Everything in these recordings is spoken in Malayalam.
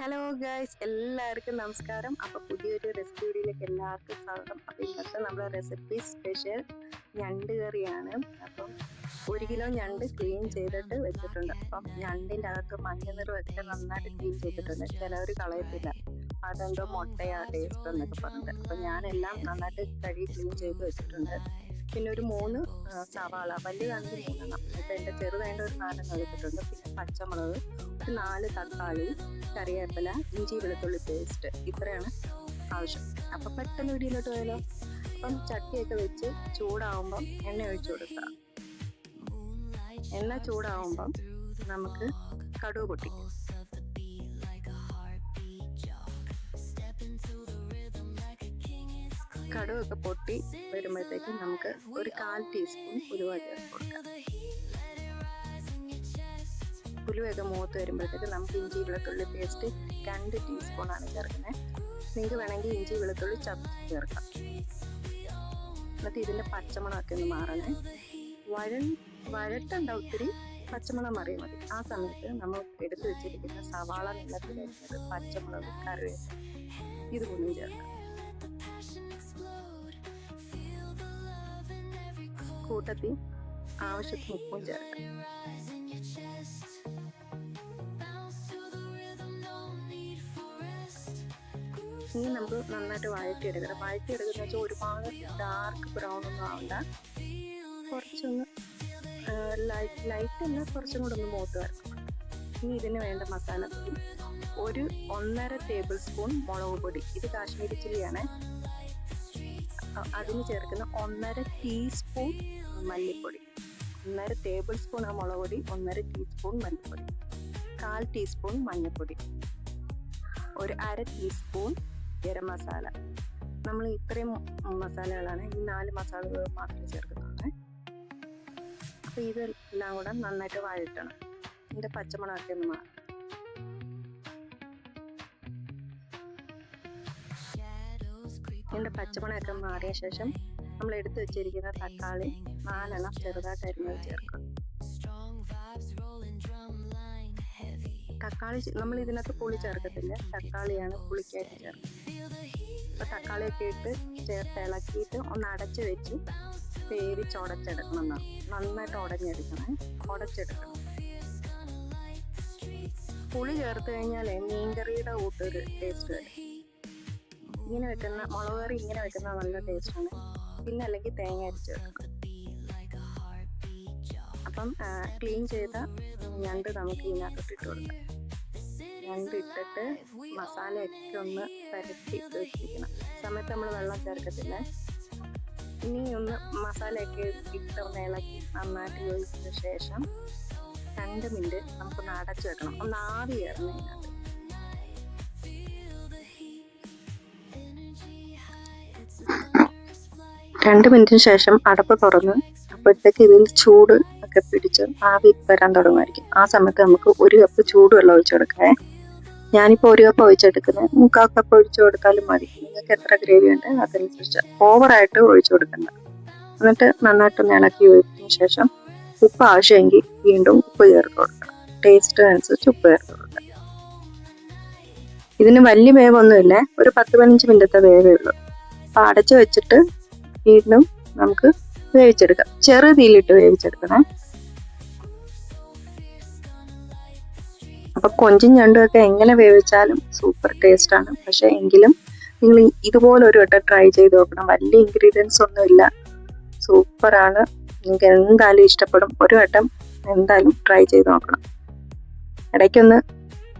ഹലോ ഗൈസ് എല്ലാവർക്കും നമസ്കാരം. അപ്പോൾ പുതിയൊരു റെസിപ്പി വീഡിയോയിലേക്ക് എല്ലാവർക്കും സ്വാഗതം. അപ്പോൾ ഇന്നത്തെ നമ്മുടെ റെസിപ്പി സ്പെഷ്യൽ ഞണ്ട് കറിയാണ്. അപ്പം ഒരു കിലോ ഞണ്ട് ക്ലീൻ ചെയ്തിട്ട് വെച്ചിട്ടുണ്ട്. അപ്പം ഞണ്ടിന്റെ അകത്ത് മഞ്ഞ നിറമൊക്കെ നന്നായിട്ട് ക്ലീൻ ചെയ്തിട്ടുണ്ട്. ചിലവർ കളയത്തില്ല. അതെന്തോ മുട്ടയാ ടേസ്റ്റ് എന്നൊക്കെ പറഞ്ഞിട്ട്. അപ്പം ഞാനെല്ലാം നന്നായിട്ട് കഴുകി ക്ലീൻ ചെയ്ത് വെച്ചിട്ടുണ്ട്. പിന്നെ ഒരു മൂന്ന് സവാള വലിയതാണെങ്കിൽ മൂന്നെണ്ണം. ഇപ്പം എന്റെ ചെറുതായിട്ട് ഒരു നാലെണ്ണം എടുത്തിട്ടുണ്ട് പിന്നെ പച്ചമുളക് ഒരു നാല് തക്കാളി കറിവേപ്പില ഇഞ്ചി വെളുത്തുള്ളി പേസ്റ്റ്. ഇത്രയാണ് ആവശ്യം. അപ്പം പെട്ടെന്ന് വീഡിയോയിലോട്ട് പോയാലോ? അപ്പം ചട്ടിയൊക്കെ വെച്ച് ചൂടാവുമ്പം എണ്ണ ഒഴിച്ചു കൊടുക്കുക. എണ്ണ ചൂടാവുമ്പം നമുക്ക് കടുക് പൊട്ടിക്കും. കടുകൊക്കെ പൊട്ടി വരുമ്പോഴത്തേക്കും നമുക്ക് ഒരു കാൽ ടീസ്പൂൺ ഉലുവ കൊടുക്കാം. ഉലുവയൊക്കെ മൂത്ത് വരുമ്പോഴത്തേക്ക് നമുക്ക് ഇഞ്ചി വെളുത്തുള്ളി പേസ്റ്റ് രണ്ട് ടീസ്പൂൺ ആണ് ചേർക്കുന്നത്. നിങ്ങൾക്ക് വേണമെങ്കിൽ ഇഞ്ചി വെളുത്തുള്ളി ചതച്ച് ചേർക്കാം. എന്നിട്ട് ഇതിന്റെ പച്ചമുളകൊക്കെ ഒന്ന് മാറണേ. വഴ വഴട്ടണ്ട ഒത്തിരി പച്ചമുളക് മറിയാൽ മതി. ആ സമയത്ത് നമ്മൾ എടുത്തു വെച്ചിരിക്കുന്ന സവാള നീളത്തിൽ പച്ചമുളക് കറിവേപ്പില ഇത് ചേർക്കാം. കൂട്ടത്തിൽ ആവശ്യത്തിന് ഉപ്പും ചേർക്കാം. ഇനി നമുക്ക് നന്നായിട്ട് വഴറ്റിയെടുക്കണം. വഴറ്റിയെടുക്കുന്ന വെച്ചാൽ ഒരുപാട് ഡാർക്ക് ബ്രൗൺ ഒന്നും ആവണ്ട. കുറച്ചൊന്ന് ലൈറ്റ് ലൈറ്റ് അല്ല കുറച്ചും കൂടെ ഒന്ന് മൂത്ത് വരണം ഇനി ഇതിന് വേണ്ട മസാല ഒരു ഒന്നര ടേബിൾ സ്പൂൺ മുളക് പൊടി. ഇത് കാശ്മീരി ചില്ലിയാണ്. അതിന് ചേർക്കുന്ന ഒന്നര ടീസ്പൂൺ മല്ലിപ്പൊടി. ഒന്നര ടേബിൾ സ്പൂൺ ആ മുളക് പൊടി ഒന്നര ടീസ്പൂൺ മല്ലിപ്പൊടി. കാൽ ടീസ്പൂൺ മഞ്ഞൾപ്പൊടി ഒരു അര ടീസ്പൂൺ ഗരം മസാല. നമ്മൾ ഇത്രയും മസാലകളാണ് ഈ നാല് മസാലകൾ മാത്രമേ ചേർക്കുന്നുള്ളൂ അപ്പോൾ ഇതെല്ലാം കൂടെ നന്നായിട്ട് വഴറ്റണം. ഇതിന്റെ പച്ചമുളകൊക്കെ ഒന്ന് മാറും ഇതിന്റെ പച്ചമുളകൊക്കെ മാറിയ ശേഷം നമ്മൾ എടുത്തു വെച്ചിരിക്കുന്ന തക്കാളി നാലെണ്ണം ചെറുതായിട്ട് അരിഞ്ഞത് ചേർക്കണം തക്കാളി നമ്മൾ ഇതിനകത്ത് പുളി ചേർക്കത്തില്ല. തക്കാളിയാണ് പുളിക്കായിട്ട് ചേർക്കുന്നത്. അപ്പോൾ തക്കാളിയൊക്കെ ഇട്ട് ചേർത്ത് ഇളക്കിയിട്ട് ഒന്ന് അടച്ചു വെച്ച് വേവിച്ച് ഉടച്ചെടുക്കണം. നന്നായിട്ട് ഉടഞ്ഞെടുക്കണം. ഉടച്ചെടുക്കണം. പുളി ചേർത്ത് കഴിഞ്ഞാൽ മീൻകറിയുടെ കൂട്ടൊരു ടേസ്റ്റ് വരും. ഇങ്ങനെ വെക്കുന്ന മുളക് കറി ഇങ്ങനെ വെക്കുന്ന നല്ല ടേസ്റ്റാണ്. പിന്നെ അല്ലെങ്കിൽ തേങ്ങ അരച്ച് അപ്പം ക്ലീൻ ചെയ്ത ഞണ്ട് നമുക്ക് ഇതിനകത്തോട്ട് ഇട്ട് കൊടുക്കാം. ഞണ്ട് ഇട്ടിട്ട് മസാലയൊക്കെ ഒന്ന് പരത്തി വെച്ചിരിക്കണം. സമയത്ത് നമ്മൾ വെള്ളം ചേർക്കത്തില്ല? ഇനി ഒന്ന് മസാലയൊക്കെ ഇട്ട് ഒന്ന് ഇളക്കി നന്നായിട്ട് യോജിച്ചതിന് ശേഷം രണ്ട് മിനിറ്റ് നമുക്കൊന്ന് അടച്ചു വെക്കണം. ഒന്ന് ആവി കയറണം ഇതിനകത്ത്. രണ്ട് മിനിറ്റിന് ശേഷം അടപ്പ് തുറന്ന് അപ്പോഴത്തേക്ക് ഇതിൽ ചൂട് ഒക്കെ പിടിച്ച് ആവി വരാൻ തുടങ്ങുമായിരിക്കും. ആ സമയത്ത് നമുക്ക് ഒരു കപ്പ് ചൂടുവെള്ളം ഒഴിച്ചു കൊടുക്കണേ. ഞാനിപ്പോൾ ഒരു കപ്പ് ഒഴിച്ചെടുക്കുന്നത് മുക്കാൽ കപ്പ് ഒഴിച്ചു കൊടുത്താലും മതി. നിങ്ങൾക്ക് എത്ര ഗ്രേവി ഉണ്ട് അതനുസരിച്ച് ഓവറായിട്ട് ഒഴിച്ചു കൊടുക്കണ്ട. എന്നിട്ട് നന്നായിട്ടൊന്ന് ഇളക്കി ഒഴിച്ചതിന് ശേഷം ഉപ്പ് ആവശ്യമെങ്കിൽ വീണ്ടും ഉപ്പ് ചേർത്ത് കൊടുക്കണം. ടേസ്റ്റ് അനുസരിച്ച് ഉപ്പ് ചേർത്ത് കൊടുക്കണം ഇതിന് വലിയ വേവൊന്നുമില്ല. ഒരു പത്ത് പതിനഞ്ച് മിനിറ്റത്തെ വേവേ ഉള്ളൂ. അപ്പം അടച്ചു വെച്ചിട്ട് വീണ്ടും നമുക്ക് വേവിച്ചെടുക്കാം. ചെറു തീയിലിട്ട് വേവിച്ചെടുക്കണേ. അപ്പൊ കൊഞ്ചും ഞണ്ടും ഒക്കെ എങ്ങനെ വേവിച്ചാലും സൂപ്പർ ടേസ്റ്റ് ആണ്. പക്ഷെ എങ്കിലും നിങ്ങൾ ഇതുപോലെ ഒരു വട്ടം ട്രൈ ചെയ്ത് നോക്കണം. വലിയ ഇൻഗ്രീഡിയൻസ് ഒന്നുമില്ല സൂപ്പറാണ് നിങ്ങൾക്ക് എന്തായാലും ഇഷ്ടപ്പെടും. ഒരു വട്ടം എന്തായാലും ട്രൈ ചെയ്ത് നോക്കണം. ഇടയ്ക്കൊന്ന്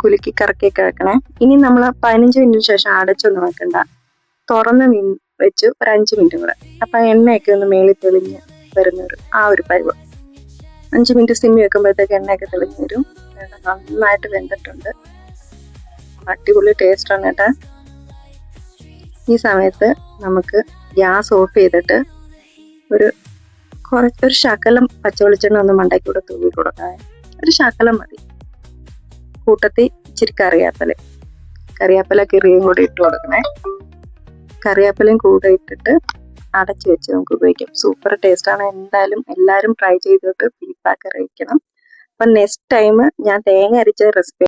കുലുക്കി കറക്കിയൊക്കെ വെക്കണേ. ഇനി നമ്മൾ പതിനഞ്ച് മിനിറ്റിന് ശേഷം അടച്ചൊന്നും വെക്കണ്ട. തുറന്ന് വെച്ച് ഒരു അഞ്ച് മിനിറ്റ് കൂടെ. അപ്പൊ എണ്ണയൊക്കെ ഒന്ന് മേളിൽ തെളിഞ്ഞ് വരുന്ന ഒരു ആ ഒരു പരുവം. അഞ്ച് മിനിറ്റ് സിമ്മി വെക്കുമ്പോഴത്തേക്ക് എണ്ണയൊക്കെ തെളിഞ്ഞ് വരും. നന്നായിട്ട് വെന്തിട്ടുണ്ട്. അടിപൊളി ടേസ്റ്റ് ആണ് കേട്ടാ. ഈ സമയത്ത് നമുക്ക് ഗ്യാസ് ഓഫ് ചെയ്തിട്ട് ഒരു കുറച്ച് ഒരു ശകലം പച്ച വെളിച്ചെണ്ണ ഒന്ന് മണ്ടയ്ക്ക് കൂടെ തൂവി കൊടുക്കാൻ ഒരു ശകലം മതി. കൂട്ടത്തിൽ ഇച്ചിരി കറിയാപ്പല കറിയാപ്പല കിറിയും കൂടി ഇട്ട് കൊടുക്കണേ. കറിവേപ്പിലയും കൂടെ ഇട്ടിട്ട് അടച്ചു വെച്ച് നമുക്ക് ഉപയോഗിക്കാം. സൂപ്പർ ടേസ്റ്റ് ആണ്. എന്തായാലും എല്ലാവരും ട്രൈ ചെയ്തിട്ട് ഫീഡ്ബാക്ക് അറിയിക്കണം. അപ്പം നെക്സ്റ്റ് ടൈം ഞാൻ തേങ്ങ അരിച്ച റെസിപ്പി